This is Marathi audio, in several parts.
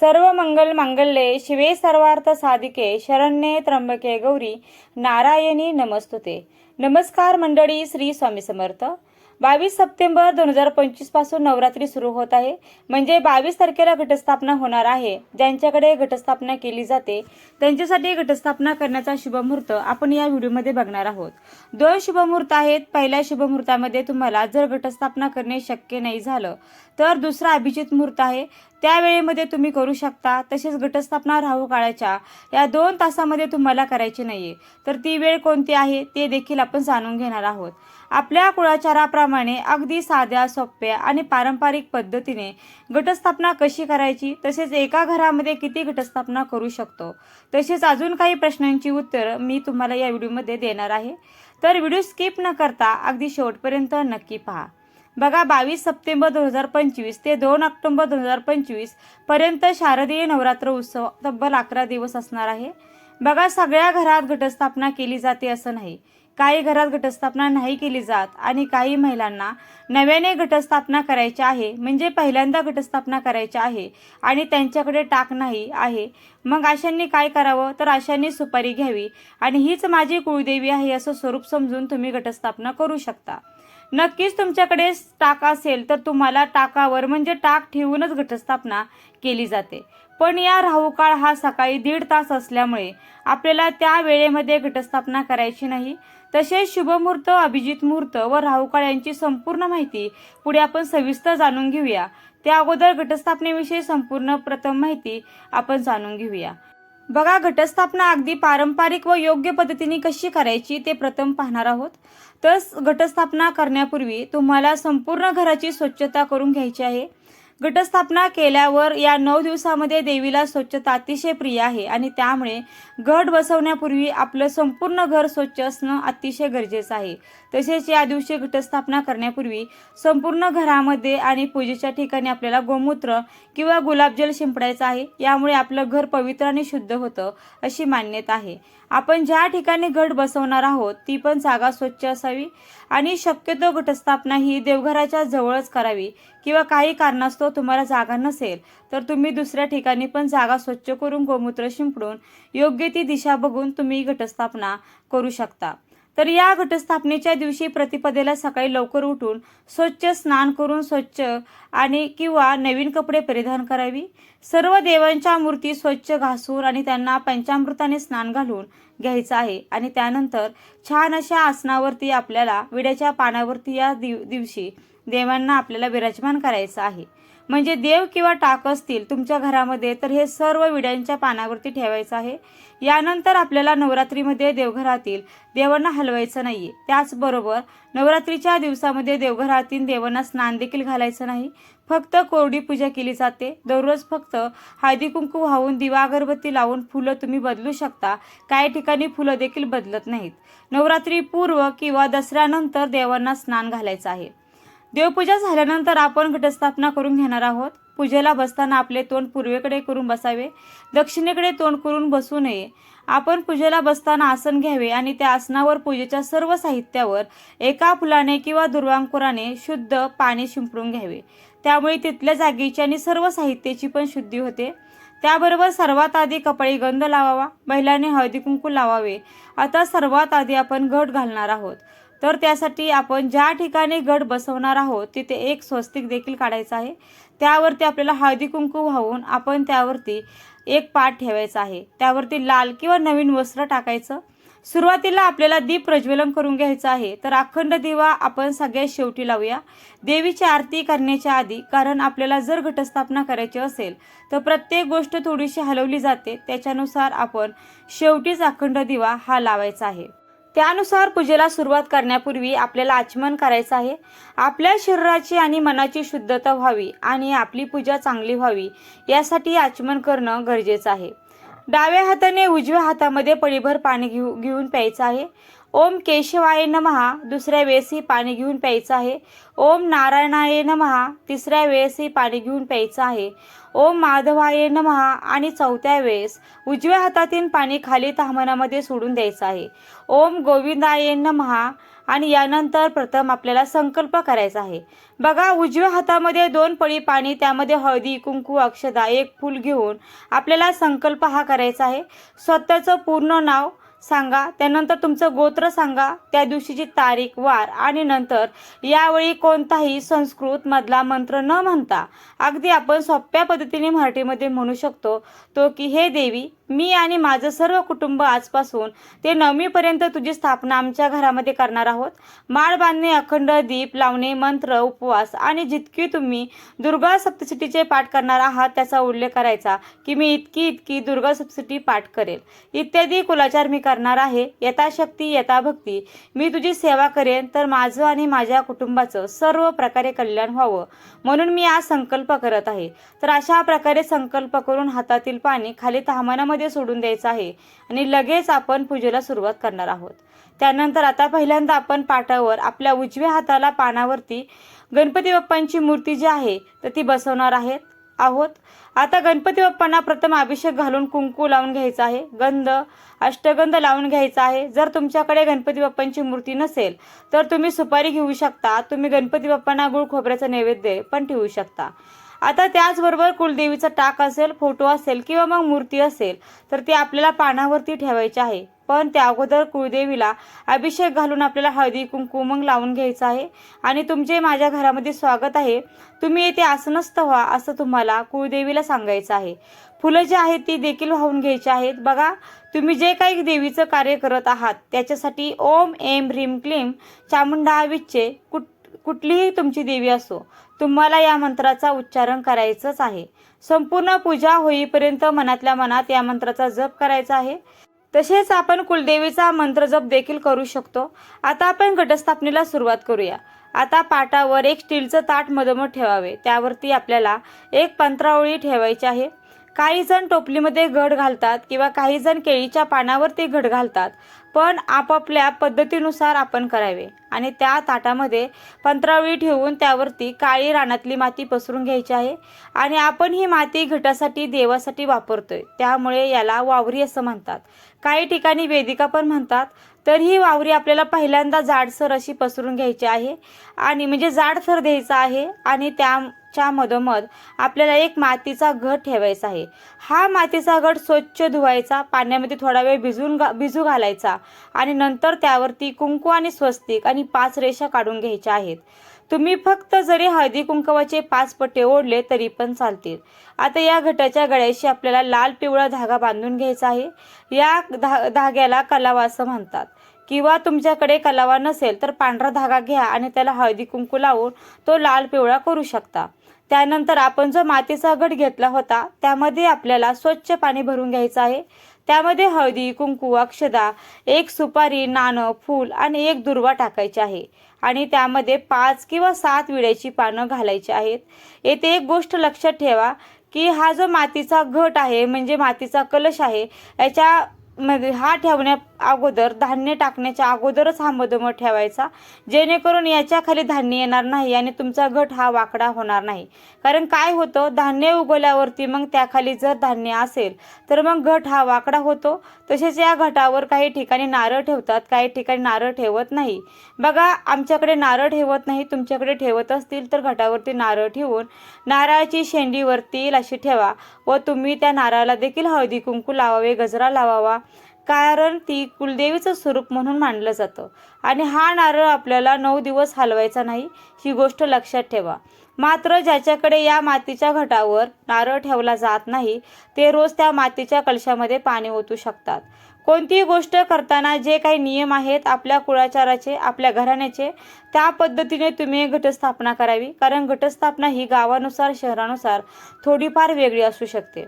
सर्व मंगल मांगल्ये शिवे सर्वार्थ साधिके शरण्ये त्र्यंबके गौरी नारायणी नमस्तुते. नमस्कार मंडळी श्री स्वामी समर्थ. बावीस सप्टेंबर दोन हजार पंचवीसपासून नवरात्री सुरू होत आहे. म्हणजे बावीस तारखेला घटस्थापना होणार आहे. ज्यांच्याकडे घटस्थापना केली जाते त्यांच्यासाठी घटस्थापना करण्याचा शुभमुहूर्त आपण या व्हिडिओमध्ये बघणार आहोत. दोन शुभमुहूर्त आहेत. पहिल्या शुभमुहूर्तामध्ये तुम्हाला जर घटस्थापना करणे शक्य नाही झालं तर दुसरा अभिजित मुहूर्त आहे. त्या वेळेमध्ये तुम्ही करू शकता. तसेच घटस्थापना राहू काळाच्या या दोन तासामध्ये तुम्हाला करायची नाही तर ती वेळ कोणती आहे ते देखील आपण जाणून घेणार आहोत. आपल्या कुळाचाराप्रमाणे अगदी साध्या सोप्या आणि पारंपरिक पद्धतीने घटस्थापना कशी करायची तसेच एका घरामध्ये किती घटस्थापना करू शकतो तसेच अजून काही प्रश्नांची उत्तरं मी तुम्हाला या व्हिडिओमध्ये देणार आहे. तर व्हिडिओ स्किप न करता अगदी शेवटपर्यंत नक्की पहा. बघा बावीस सप्टेंबर दोन हजार पंचवीस ते दोन ऑक्टोंबर दोन हजार पंचवीसपर्यंत शारदीय नवरात्र उत्सव तब्बल अकरा दिवस असणार आहे. बघा सगळ्या घरात घटस्थापना केली जाते असं नाही. काही घरात घटस्थापना नाही केली जात आणि काही महिलांना नव्याने घटस्थापना करायची आहे म्हणजे पहिल्यांदा घटस्थापना करायची आहे आणि त्यांच्याकडे टाक नाही आहे. मग अशांनी काय करावं? तर अशांनी सुपारी घ्यावी आणि हीच माझी कुळदेवी आहे असं स्वरूप समजून तुम्ही घटस्थापना करू शकता. नक्कीच तुमच्याकडे टाक असेल तर तुम्हाला टाकावर म्हणजे टाक ठेवूनच घटस्थापना केली जाते. पण या राहुकाळ हा सकाळी दीड तास असल्यामुळे आपल्याला त्या वेळेमध्ये घटस्थापना करायची नाही. तसेच शुभमुहूर्त अभिजित मुहूर्त व राहुकाळ यांची संपूर्ण माहिती पुढे आपण सविस्तर जाणून घेऊया. त्या अगोदर घटस्थापनेविषयी संपूर्ण प्रथम माहिती आपण जाणून घेऊया. बघा घटस्थापना अगदी पारंपरिक व योग्य पद्धतीने कशी करायची ते प्रथम पाहणार आहोत. तर घटस्थापना करण्यापूर्वी तुम्हाला संपूर्ण घराची स्वच्छता करून घ्यायची आहे. घटस्थापना केल्यावर या नऊ दिवसामध्ये देवीला स्वच्छता अतिशय प्रिय आहे आणि त्यामुळे घट बसवण्यापूर्वी आपलं संपूर्ण घर स्वच्छ असणं अतिशय गरजेचं आहे. तसेच या दिवशी घटस्थापना करण्यापूर्वी संपूर्ण घरामध्ये आणि पूजेच्या ठिकाणी आपल्याला गोमूत्र किंवा गुलाबजल शिंपडायचं आहे. यामुळे आपलं घर पवित्र आणि शुद्ध होतं अशी मान्यता आहे. आपण ज्या ठिकाणी घट बसवणार आहोत ती पण जागा स्वच्छ असावी आणि शक्यतो घटस्थापना ही देवघराच्या जवळच करावी किंवा काही कारणास्तव तुम्हाला जागा नसेल तर तुम्ही दुसऱ्या ठिकाणी पण जागा स्वच्छ करून गोमूत्र शिंपडून योग्य ती दिशा बघून तुम्ही घटस्थापना करू शकता. तर या घटस्थापनेच्या दिवशी प्रतिपदेला सकाळी लवकर उठून स्वच्छ स्नान करून स्वच्छ आणि किंवा नवीन कपडे परिधान करावी. सर्व देवांच्या मूर्ती स्वच्छ घासून आणि त्यांना पंचामृताने स्नान घालून घ्यायचं आहे. आणि त्यानंतर छान अशा आसनावरती आपल्याला विड्याच्या पानावरती या दिव दिवशी देवांना आपल्याला विराजमान करायचं आहे. म्हणजे देव किंवा टाक असतील तुमच्या घरामध्ये तर हे सर्व विड्यांच्या पानावरती ठेवायचं आहे. यानंतर आपल्याला नवरात्रीमध्ये देवघरातील देवांना हलवायचं नाहीये. त्याचबरोबर नवरात्रीच्या दिवसामध्ये देवघरातील देवांना स्नान देखील घालायचं नाही. फक्त कोरडी पूजा केली जाते. दररोज फक्त हळदी कुंकू वाहून दिवा अगरबत्ती लावून फुलं तुम्ही बदलू शकता. काही ठिकाणी फुलं देखील बदलत नाहीत. नवरात्री पूर्व किंवा दसऱ्यानंतर देवांना स्नान घालायचं आहे. देवपूजा झाल्यानंतर आपण घटस्थापना करून घेणार आहोत. पूजेला बसताना आपले तोंड पूर्वेकडे करून बसावे. दक्षिणेकडे तोंड करून बसू नये. आपण पूजेला बसताना आसन घ्यावे आणि त्या आसनावर पूजेच्या सर्व साहित्यावर एका फुलाने किंवा दुर्वांकुराने शुद्ध पाणी शिंपडून घ्यावे. त्यामुळे तिथल्या जागेची आणि सर्व साहित्याची पण शुद्धी होते. त्याबरोबर सर्वात आधी कपाळी गंध लावावा. महिलांनी हळदी कुंकू लावावे. आता सर्वात आधी आपण घट घालणार आहोत. तर त्यासाठी आपण ज्या ठिकाणी गट बसवणार आहोत तिथे एक स्वस्तिक देखील काढायचं आहे. त्यावरती आपल्याला हळदी कुंकू वाहून आपण त्यावरती एक पाठ ठेवायचा आहे. त्यावरती लाल किंवा नवीन वस्त्र टाकायचं. सुरुवातीला आपल्याला दीप प्रज्वलन करून घ्यायचं आहे. तर अखंड दिवा आपण सगळ्यात शेवटी लावूया. देवीची आरती करण्याच्या आधी कारण आपल्याला जर घटस्थापना करायची असेल तर प्रत्येक गोष्ट थोडीशी हलवली जाते. त्याच्यानुसार आपण शेवटीच अखंड दिवा हा लावायचा आहे. त्यानुसार पूजेला सुरुवात करण्यापूर्वी आपल्याला आचमन करायचं आहे. आपल्या शरीराची आणि मनाची शुद्धता व्हावी आणि आपली पूजा चांगली व्हावी यासाठी आचमन करणं गरजेचं आहे. डाव्या हाताने उजव्या हातामध्ये पळीभर पाणी घेऊ घेऊन प्यायचं आहे. ओम केशवाय नमहा दुसऱ्या वेळेसही पाणी घेऊन प्यायचं आहे. ओम नारायणाय नमहा तिसऱ्या वेळेसही पाणी घेऊन प्यायचं आहे. ओम माधवाय नमहा आणि चौथ्या वेळेस उजव्या हातातील पाणी खाली तामनामध्ये सोडून द्यायचं आहे. ओम गोविंदाय नमहा आणि यानंतर प्रथम आपल्याला संकल्प करायचा आहे. बघा उजव्या हातामध्ये दोन पळी पाणी त्यामध्ये हळदी कुंकू अक्षदा एक फूल घेऊन आपल्याला संकल्प हा करायचा आहे. स्वतःचं पूर्ण नाव सांगा त्यानंतर तुमचं गोत्र सांगा त्या दिवशीची तारीख वार आणि नंतर यावेळी कोणताही संस्कृत मधला मंत्र न म्हणता अगदी आपण सोप्या पद्धतीने मराठीमध्ये म्हणू शकतो तो की हे देवी मी आणि माझं सर्व कुटुंब आजपासून ते नवमीपर्यंत तुझी स्थापना आमच्या घरामध्ये करणार आहोत. माळ बांधणे अखंड दीप लावणे मंत्र उपवास आणि जितकी तुम्ही दुर्गा सप्तशतीचे पाठ करणार आहात त्याचा उल्लेख करायचा की मी इतकी इतकी दुर्गा सप्तशती पाठ करेल. इत्यादी कुलाचार मी करणार आहे. यथाशक्ती यथाभक्ती मी तुझी सेवा करेन. तर माझं आणि माझ्या कुटुंबाचं सर्व प्रकारे कल्याण व्हावं म्हणून मी आज संकल्प करत आहे. तर अशा प्रकारे संकल्प करून हातातील पाणी खाली ताहमानामध्ये सोडून द्यायचं आहे आणि लगेच आपण पूजेला सुरुवात करणार आहोत. त्यानंतर आता पहिल्यांदा आपण पाटावर आपल्या उजव्या हाताला पानावरती गणपती बाप्पांची मूर्ती जी आहे तर ती बसवणार आहेत. आहोत. आता गणपती बाप्पांना प्रथम अभिषेक घालून कुंकू लावून घ्यायचा आहे. गंध अष्टगंध लावून घ्यायचा आहे. जर तुमच्याकडे गणपती बाप्पांची मूर्ती नसेल तर तुम्ही सुपारी घेऊ शकता. तुम्ही गणपती बाप्पांना गुळ खोबऱ्याचा नैवेद्य पण ठेवू शकता. आता त्याचबरोबर कुलदेवीचा टाक असेल फोटो असेल किंवा मग मूर्ती असेल तर ती आपल्याला पानावरती ठेवायची आहे. पण त्या अगोदर कुळदेवीला अभिषेक घालून आपल्याला हळदी कुंकू मग लावून घ्यायचं आहे. आणि तुमचे माझ्या घरामध्ये स्वागत आहे. तुम्ही येथे आसनस्थ व्हा असं तुम्हाला कुळदेवीला सांगायचं आहे. फुलं जी आहेत ती देखील वाहून घ्यायची आहेत. बघा तुम्ही जे काही देवीचं कार्य करत आहात त्याच्यासाठी ओम एम ह्रीम क्लीम चामुंडा विच्चे कुट कुठलीही तुमची देवी असो तुम्हाला या मंत्राचा उच्चारण करायचंच आहे. संपूर्ण पूजा होईपर्यंत मनातल्या मनात या मंत्राचा जप करायचा आहे. तसेच आपण कुलदेवीचा मंत्र जप देखील करू शकतो. आता आपण घटस्थापनेला सुरुवात करूया. आता पाटावर एक स्टीलचं ताट मधोमध ठेवावे. त्यावरती आपल्याला एक पंत्रावळी ठेवायची आहे. काही जण टोपलीमध्ये घड घालतात किंवा काही जण केळीच्या पानावरती घड घालतात. पण आपापल्या पद्धतीनुसार आपण करावे. आणि त्या ताटामध्ये पंत्रावळी ठेवून त्यावरती काळी रानातली माती पसरून घ्यायची आहे. आणि आपण ही माती घटासाठी देवासाठी वापरतोय. त्यामुळे याला वावरी असं म्हणतात. काही ठिकाणी वेदिका पण म्हणतात. तर ही वावरी आपल्याला पहिल्यांदा जाडसर अशी पसरून घ्यायची आहे. आणि म्हणजे जाडसर द्यायचं आहे. आणि त्या च्या मधोमध आपल्याला एक मातीचा घट ठेवायचा आहे. हा मातीचा घट स्वच्छ धुवायचा पाण्यामध्ये थोडा वेळ भिजून घा भिजू घालायचा आणि नंतर त्यावरती कुंकू आणि स्वस्तिक आणि पाच रेषा काढून घ्यायच्या आहेत. तुम्ही फक्त जरी हळदी कुंकवाचे पाच पट्टे ओढले तरी पण चालतील. आता या घटाच्या गळ्याशी आपल्याला लाल पिवळा धागा बांधून घ्यायचा आहे. या धा धाग्याला कलावा असं म्हणतात. किंवा तुमच्याकडे कलावा नसेल तर पांढरा धागा घ्या आणि त्याला हळदी कुंकू लावून तो लाल पिवळा करू शकता. त्यानंतर आपण जो मातीचा घट घेतला होता त्यामध्ये आपल्याला स्वच्छ पाणी भरून घ्यायचं आहे. त्यामध्ये हळदी कुंकू अक्षदा एक सुपारी नाणं फूल आणि एक दुर्वा टाकायची आहे. आणि त्यामध्ये पाच किंवा सात विड्याची पानं घालायची आहेत. येथे एक गोष्ट लक्षात ठेवा की हा जो मातीचा घट आहे म्हणजे मातीचा कलश आहे याच्यामध्ये हा ठेवण्या अगोदर धान्य टाकण्याच्या अगोदरच हा मधोमध ठेवायचा. जेणेकरून याच्या खाली धान्य येणार नाही आणि तुमचा घट हा वाकडा होणार नाही. कारण काय होतं? धान्य उगवल्यावरती मग त्याखाली जर धान्य असेल तर मग घट हा वाकडा होतो. तसेच या घटावर काही ठिकाणी नारळ ठेवतात काही ठिकाणी नारळ ठेवत नाही. बघा आमच्याकडे नारळ ठेवत नाही तुमच्याकडे ठेवत असतील तर घटावरती नारळ ठेवून नारळाची शेंडीवरती अशी ठेवा व तुम्ही त्या नारळाला देखील हळदी कुंकू लावावे गजरा लावावा. कारण ती कुलदेवीचं स्वरूप म्हणून मानलं जातं. आणि हा नारळ आपल्याला नऊ दिवस हलवायचा नाही ही गोष्ट लक्षात ठेवा. मात्र ज्याच्याकडे या मातीच्या घटावर नारळ ठेवला जात नाही ते रोज त्या मातीच्या कलशामध्ये पाणी ओतू शकतात. कोणतीही गोष्ट करताना जे काही नियम आहेत आपल्या कुळाचाराचे आपल्या घराण्याचे त्या पद्धतीने तुम्ही घटस्थापना करावी. कारण घटस्थापना ही गावानुसार शहरानुसार थोडीफार वेगळी असू शकते.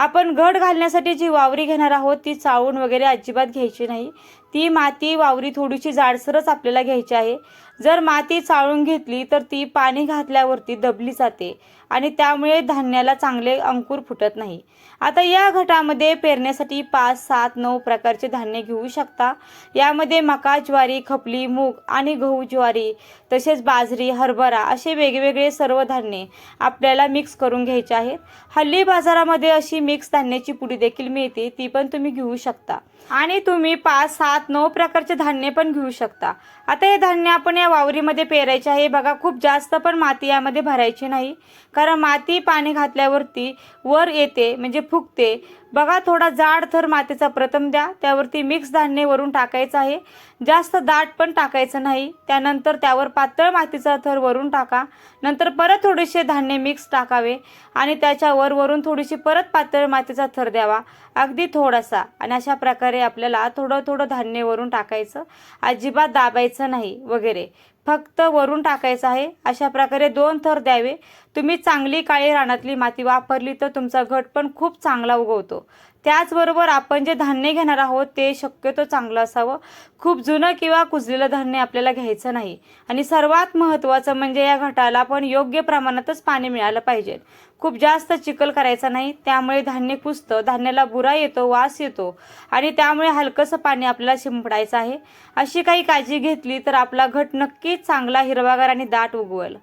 आपण घड घालण्यासाठी जी वावरी घेणार आहोत ती चाळून वगैरे अजिबात घ्यायची नाही. ती माती वावरी थोडीशी जाडसरच आपल्याला घ्यायची आहे. जर माती चाळून घेतली तर ती पाणी घातल्यावरती दबली जाते आणि त्यामुळे धान्याला चांगले अंकुर फुटत नाही. आता या घटामध्ये पेरण्यासाठी पाच सात नऊ प्रकारचे धान्य घेऊ शकता. यामध्ये मका ज्वारी खपली मूग आणि गहू ज्वारी तसेच बाजरी हरभरा असे वेगवेगळे सर्व धान्ये आपल्याला मिक्स करून घ्यायचे आहेत. हल्ली बाजारामध्ये अशी मिक्स धान्याची पुडी देखील मिळते ती पण तुम्ही घेऊ शकता. आणि तुम्ही पाच सात सात नऊ प्रकारचे धान्य पण घेऊ शकता. आता हे धान्य आपण या वावरीमध्ये पेरायचे आहे. बघा खूप जास्त पण माती यामध्ये भरायची नाही. कारण माती पाणी घातल्यावरती वर येते म्हणजे फुगते. बघा थोडा जाड थर मातीचा प्रथम द्या. त्यावरती मिक्स धान्य वरून टाकायचं आहे. जास्त दाट पण टाकायचं नाही. त्यानंतर त्यावर पातळ मातीचा थर वरून टाका. नंतर परत थोडेसे धान्य मिक्स टाकावे आणि त्याच्यावर वरून थोडीशी परत पातळ मातीचा थर द्यावा. अगदी थोडासा. आणि अशा प्रकारे आपल्याला थोडं थोडं धान्य वरून टाकायचं. अजिबात दाबायचं नाही वगैरे. फक्त वरून टाकायचं आहे. अशा प्रकारे दोन थर द्यावे. तुम्ही चांगली काळी रानातली माती वापरली तर तुमचा घट पण खूप चांगला उगवतो. त्याचबरोबर आपण जे धान्य घेणार आहोत ते शक्यतो चांगलं असावं. खूप जुनं किंवा कुजलेलं धान्य आपल्याला घ्यायचं नाही. आणि सर्वात महत्त्वाचं म्हणजे या घटाला पण योग्य प्रमाणातच पाणी मिळालं पाहिजे. खूप जास्त चिखल करायचा नाही त्यामुळे धान्य कुजतं धान्याला बुरा येतो वास येतो. आणि त्यामुळे हलकंसं पाणी आपल्याला शिंपडायचं आहे. अशी काही काळजी घेतली तर आपला घट नक्कीच चांगला हिरवागार आणि दाट उगवेल.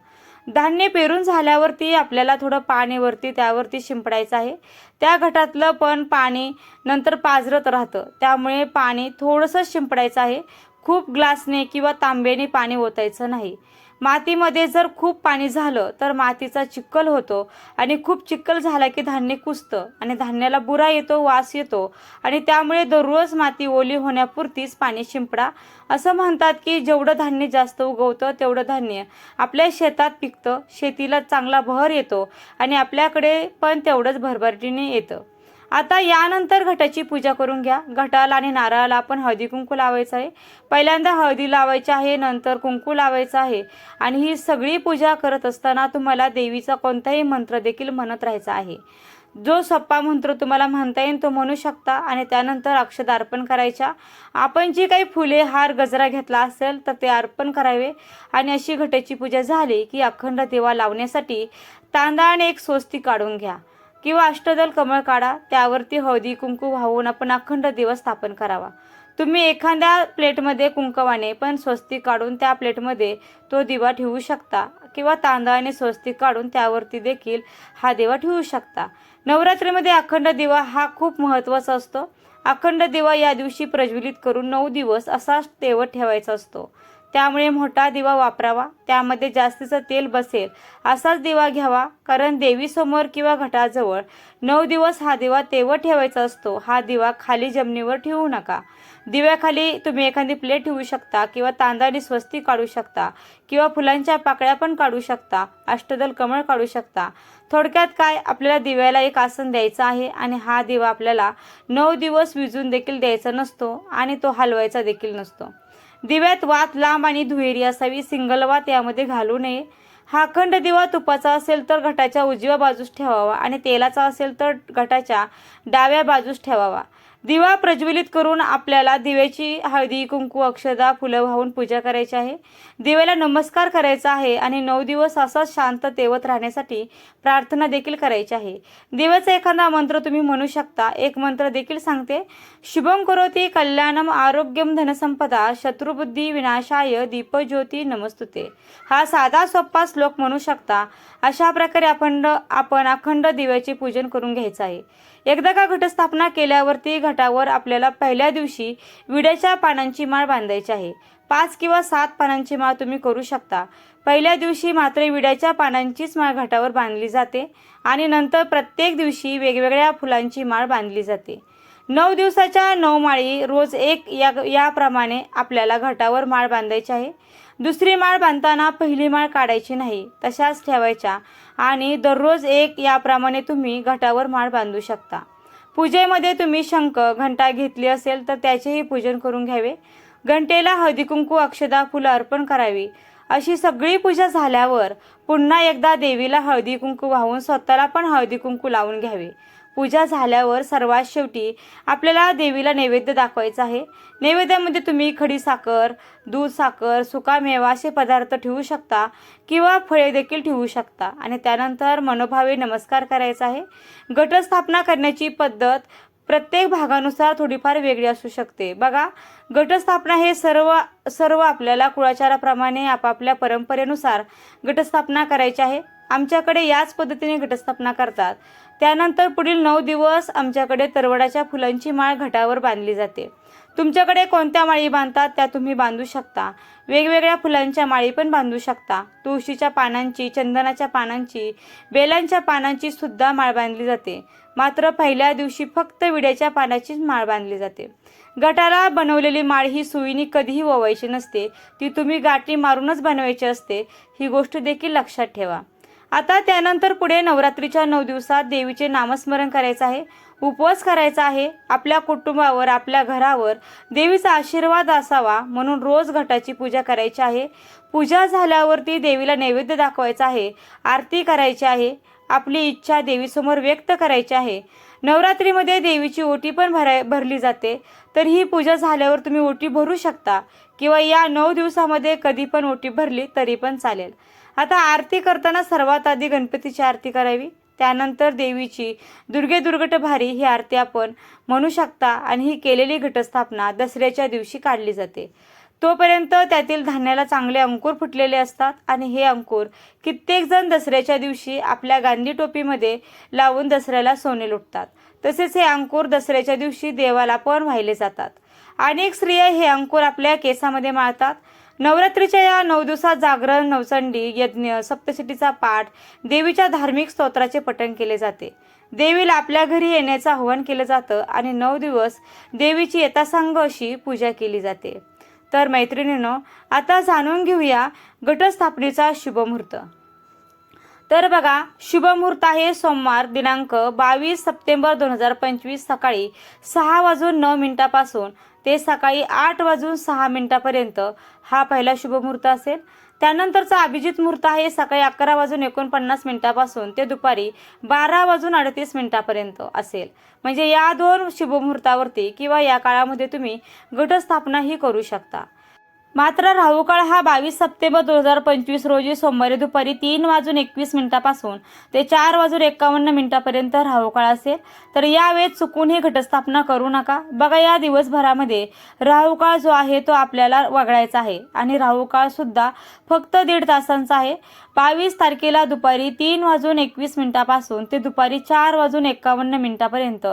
धान्य पेरून झाल्यावरती आपल्याला थोडं पाणीवरती त्यावरती शिंपडायचं आहे. त्या घटातलं पण पाणी नंतर पाझरत राहतं. त्यामुळे पाणी थोडंसं शिंपडायचं आहे. खूप ग्लासने किंवा तांब्याने पाणी ओतायचं नाही. मातीमध्ये जर खूप पाणी झालं तर मातीचा चिक्कल होतो आणि खूप चिक्कल झाला की धान्य कुसतं आणि धान्याला बुरा येतो वास येतो आणि त्यामुळे दररोज माती ओली होण्यापुरतीच पाणी शिंपडा. असं म्हणतात की जेवढं धान्य जास्त उगवतं तेवढं धान्य आपल्या शेतात पिकतं शेतीला चांगला बहर येतो आणि आपल्याकडे पण तेवढंच भरभरटीने येतं. आता यानंतर घटाची पूजा करून घ्या. घटाला आणि नारळाला आपण हळदी कुंकू लावायचं आहे. पहिल्यांदा हळदी लावायची आहे नंतर कुंकू लावायचं आहे. आणि ही सगळी पूजा करत असताना तुम्हाला देवीचा कोणताही मंत्र देखील म्हणत राहायचा आहे. जो सप्पा मंत्र तुम्हाला म्हणता येईल तो म्हणू शकता. आणि त्यानंतर अक्षदा अर्पण करायच्या. आपण जी काही फुले हार गजरा घेतला असेल तर ते अर्पण करावे. आणि अशी घटाची पूजा झाली की अखंड देवा लावण्यासाठी तांदळाने एक स्वस्ती काढून घ्या. किंवा अष्टदल कमळ काढा त्यावरती हळदी कुंकू वाहून आपण अखंड दिवस स्थापन करावा. तुम्ही एखाद्या प्लेटमध्ये कुंकवाने पण स्वस्तिक काढून त्या प्लेटमध्ये तो दिवा ठेवू शकता किंवा तांदळाने स्वस्तिक काढून त्यावरती देखील हा दिवा ठेवू शकता. नवरात्रीमध्ये अखंड दिवा हा खूप महत्त्वाचा असतो. अखंड दिवा या दिवशी प्रज्वलित करून नऊ दिवस असाच तेवत ठेवायचा असतो. त्यामुळे मोठा दिवा वापरावा. त्यामध्ये जास्तीचं तेल बसेल. असाच दिवा घ्यावा कारण देवीसमोर किंवा घटाजवळ नऊ दिवस हा दिवा तेवत ठेवायचा असतो. हा दिवा खाली जमिनीवर ठेवू नका. दिव्याखाली तुम्ही एखादी प्लेट ठेवू शकता किंवा तांदळाने स्वस्ती काढू शकता किंवा फुलांच्या पाकळ्या पण काढू शकता. अष्टदल कमळ काढू शकता. थोडक्यात काय? आपल्याला दिव्याला एक आसन द्यायचं आहे आणि हा दिवा आपल्याला नऊ दिवस विजून देखील द्यायचा नसतो आणि तो हलवायचा देखील नसतो. दिव्यात वात लांब आणि दुहेरी असावी. सिंगल वात यामध्ये घालू नये. हा अखंड दिवा तुपाचा असेल तर घटाच्या उजव्या बाजूस ठेवावा आणि तेलाचा असेल तर घटाच्या डाव्या बाजूस ठेवावा. दिवा प्रज्वलित करून आपल्याला दिव्याची हळदी कुंकू अक्षदा फुलं वाहून पूजा करायची आहे. दिव्याला नमस्कार करायचा आहे आणि नऊ दिवस असाच शांत तेवत राहण्यासाठी प्रार्थना देखील करायची आहे. दिव्याचा एखादा मंत्र तुम्ही म्हणू शकता. एक मंत्र देखील सांगते. शुभम करोती कल्याणम आरोग्यम धनसंपदा शत्रुबुद्धी विनाशाय दीपज्योती नमस्तुते. हा साधा सोप्पा श्लोक म्हणू शकता. अशा प्रकारे आपण आपण अखंड दिव्याचे पूजन करून घ्यायचं आहे. एकदा का घटस्थापना केल्यावरती घटावर आपल्याला पहिल्या दिवशी विड्याच्या पानांची माळ बांधायची आहे. पाच किंवा सात पानांची माळ तुम्ही करू शकता. पहिल्या दिवशी मात्र विड्याच्या पानांचीच माळ घाटावर बांधली जाते आणि नंतर प्रत्येक दिवशी वेगवेगळ्या फुलांची माळ बांधली जाते. नऊ दिवसाच्या नऊ माळी रोज एक या याप्रमाणे आपल्याला घाटावर माळ बांधायची आहे. दुसरी माळ बांधताना पहिली माळ काढायची नाही तशाच ठेवायच्या आणि दररोज एक याप्रमाणे तुम्ही घटावर माळ बांधू शकता. पूजेमध्ये तुम्ही शंख घंटा घेतली असेल तर त्याचेही पूजन करून घ्यावे. घंटेला हळदी कुंकू अक्षदा फुलं अर्पण करावी. अशी सगळी पूजा झाल्यावर पुन्हा एकदा देवीला हळदी कुंकू वाहून स्वतःला पण हळदी कुंकू लावून घ्यावे. पूजा झाल्यावर सर्वात शेवटी आपल्याला देवीला नैवेद्य दाखवायचा आहे. नैवेद्यामध्ये तुम्ही खडी साखर दूध साखर सुकामेवा असे पदार्थ ठेवू शकता किंवा फळे देखील ठेवू शकता. आणि त्यानंतर मनोभावे नमस्कार करायचा आहे. घटस्थापना करण्याची पद्धत प्रत्येक भागानुसार थोडीफार वेगळी असू शकते. बघा गटस्थापना हे सर्व सर्व आपल्याला कुळाचाराप्रमाणे आपापल्या परंपरेनुसार गटस्थापना करायची आहे. आमच्याकडे याच पद्धतीने घटस्थापना करतात. त्यानंतर पुढील नऊ दिवस आमच्याकडे तरवडाच्या फुलांची माळ घटावर बांधली जाते. तुमच्याकडे कोणत्या माळी बांधतात त्या तुम्ही बांधू शकता. वेगवेगळ्या फुलांच्या माळी पण बांधू शकता. तुळशीच्या पानांची चंदनाच्या पानांची बेलांच्या पानांची सुद्धा माळ बांधली जाते. मात्र पहिल्या दिवशी फक्त विड्याच्या पानाचीच माळ बांधली जाते. गटाला बनवलेली माळ ही सुईनी कधीही ओवायची नसते. ती तुम्ही गाठी मारूनच बनवायची असते. ही गोष्ट देखील लक्षात ठेवा. आता त्यानंतर पुढे नवरात्रीच्या नऊ दिवसात देवीचे नामस्मरण करायचं आहे. उपवास करायचा आहे आपल्या कुटुंबावर आपल्या घरावर देवीचा आशीर्वाद असावा म्हणून रोज घटाची पूजा करायची आहे. पूजा झाल्यावरती देवीला नैवेद्य दाखवायचा आहे आरती करायची आहे आपली इच्छा देवीसमोर व्यक्त करायची आहे. नवरात्रीमध्ये देवीची ओटी पण भराय भरली जाते. तर ही पूजा झाल्यावर तुम्ही ओटी भरू शकता किंवा या नऊ दिवसामध्ये कधी पण ओटी भरली तरी पण चालेल. आता आरती करताना सर्वात आधी गणपतीची आरती करावी. त्यानंतर देवीची दुर्गे दुर्गट भारी ही आरती आपण म्हणू शकता आणि ही केलेली घटस्थापना दसऱ्याच्या दिवशी काढली जाते. तोपर्यंत त्यातील धान्याला चांगले अंकुर फुटलेले असतात आणि हे अंकुर कित्येकजण दसऱ्याच्या दिवशी आपल्या गांधी टोपीमध्ये लावून दसऱ्याला सोने लुटतात. तसेच हे अंकुर दसऱ्याच्या दिवशी देवाला पण वाहिले जातात. अनेक स्त्रिया हे अंकुर आपल्या केसामध्ये माळतात नवरात्रीच्या या नऊ दिवसात जागरण नवचंडी यज्ञ सप्तशतीचा पाठ देवीच्या धार्मिक स्तोत्राचे पठण केले जाते. देवीला आपल्या घरी येण्याचं आव्हान केलं जातं आणि नऊ दिवस देवीची यथासांग अशी पूजा केली जाते. तर मैत्रिणींनो आता जाणून घेऊया घटस्थापनेचा शुभमुहूर्त. तर बघा शुभमुहूर्त आहे सोमवार दिनांक बावीस सप्टेंबर दोन हजार पंचवीस सकाळी सहा वाजून नऊ मिनिटापासून ते सकाळी आठ वाजून सहा मिनिटापर्यंत हा पहिला शुभमुहूर्त असेल. त्यानंतरचा अभिजित मुहूर्त आहे सकाळी अकरा वाजून एकोणपन्नास मिनिटापासून. ते दुपारी बारा वाजून अडतीस मिनिटापर्यंत असेल. म्हणजे या दोन शुभमुहूर्तावरती किंवा या काळामध्ये तुम्ही घटस्थापनाही करू शकता. मात्र राहू काळ हा बावीस सप्टेंबर दोन हजार पंचवीस रोजी सोमवारी दुपारी तीन वाजून एकवीस मिनिटापासून ते चार वाजून एकावन्न मिनिटापर्यंत राहू काळ असेल. तर यावेळेस चुकून ही घटस्थापना करू नका. बघा या दिवसभरामध्ये राहू काळ जो आहे तो आपल्याला वगळायचा आहे आणि राहू काळ सुद्धा फक्त दीड तासांचा आहे. बावीस तारखेला दुपारी तीन वाजून एकवीस मिनिटापासून ते दुपारी चार वाजून एकावन्न मिनिटापर्यंत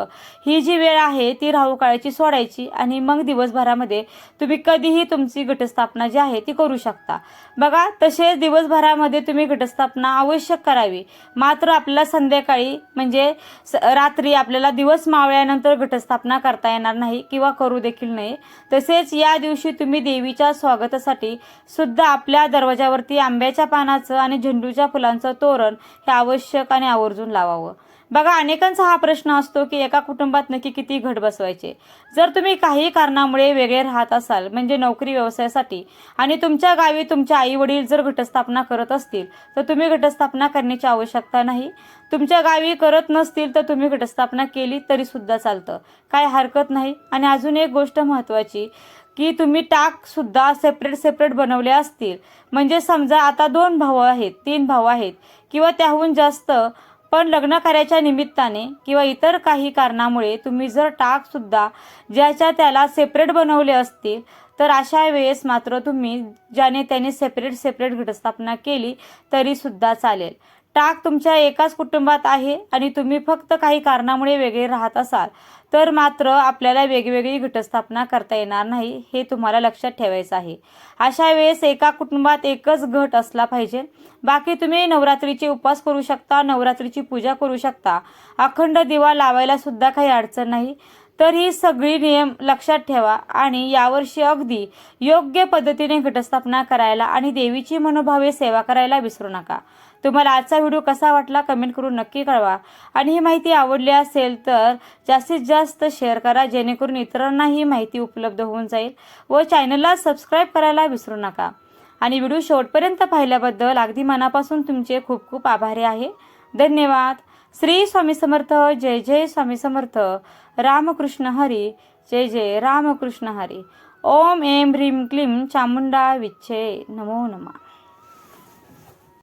ही जी वेळ आहे ती राहू काळाची सोडायची आणि मग दिवसभरामध्ये तुम्ही कधीही तुमची घटस्थापना जी आहे ती करू शकता. बघा तसेच दिवसभरामध्ये तुम्ही घटस्थापना आवश्यक करावी. मात्र आपल्याला संध्याकाळी म्हणजे रात्री आपल्याला दिवस मावळ्यानंतर घटस्थापना करता येणार नाही किंवा करू देखील नाही तसेच या दिवशी तुम्ही देवीच्या स्वागतासाठी सुद्धा आपल्या दरवाजावरती आंब्याच्या पानाचं आणि झेंडूच्या फुलांचं तोरण हे आवश्यक आणि आवर्जून लावावं. बघा अनेकांचा हा प्रश्न असतो की एका कुटुंबात नक्की किती घट बसवायचे. जर तुम्ही काही कारणामुळे वेगळे राहत असाल म्हणजे नोकरी व्यवसायासाठी आणि तुमच्या गावी तुमचे आई वडील जर घटस्थापना करत असतील तर तुम्ही घटस्थापना करण्याची आवश्यकता नाही. तुमच्या गावी करत नसतील तर तुम्ही घटस्थापना केली तरी सुद्धा चालतं. काय हरकत नाही. आणि अजून एक गोष्ट महत्त्वाची की तुम्ही टाक सुद्धा सेपरेट सेपरेट बनवले असतील. म्हणजे समजा आता दोन भाऊ आहेत तीन भाऊ आहेत किंवा त्याहून जास्त पण लग्नकार्याच्या निमित्ताने किंवा इतर काही कारणामुळे तुम्ही जर टाक सुद्धा ज्याच्या त्याला सेपरेट बनवले असतील तर अशा वेळेस मात्र तुम्ही ज्याने त्याने सेपरेट सेपरेट घटस्थापना केली तरीसुद्धा चालेल. टाक तुमच्या एकाच कुटुंबात आहे आणि तुम्ही फक्त काही कारणामुळे वेगळे राहत असाल तर मात्र आपल्याला वेगवेगळी घटस्थापना करता येणार नाही हे तुम्हाला लक्षात ठेवायचं आहे. अशा वेळेस एका कुटुंबात एकच घट असला पाहिजे. बाकी तुम्ही नवरात्रीचे उपवास करू शकता नवरात्रीची पूजा करू शकता. अखंड दिवा लावायला सुद्धा काही अडचण नाही. तर ही सगळी नियम लक्षात ठेवा आणि यावर्षी अगदी योग्य पद्धतीने घटस्थापना करायला आणि देवीची मनोभावे सेवा करायला विसरू नका. तुम्हाला आजचा व्हिडिओ कसा वाटला कमेंट करून नक्की कळवा. आणि ही माहिती आवडली असेल तर जास्तीत जास्त शेअर करा जेणेकरून इतरांनाही माहिती उपलब्ध होऊन जाईल व चॅनलला सबस्क्राईब करायला विसरू नका. आणि व्हिडिओ शेवटपर्यंत पाहिल्याबद्दल अगदी मनापासून तुमचे खूप खूप आभारी आहे. धन्यवाद. श्री स्वामी समर्थ जय जय स्वामी समर्थ. रामकृष्ण हरी जय जय रामकृष्ण हरी. ओम एम ह्रीम क्लीम चामुंडा विच्छे नमो नमा.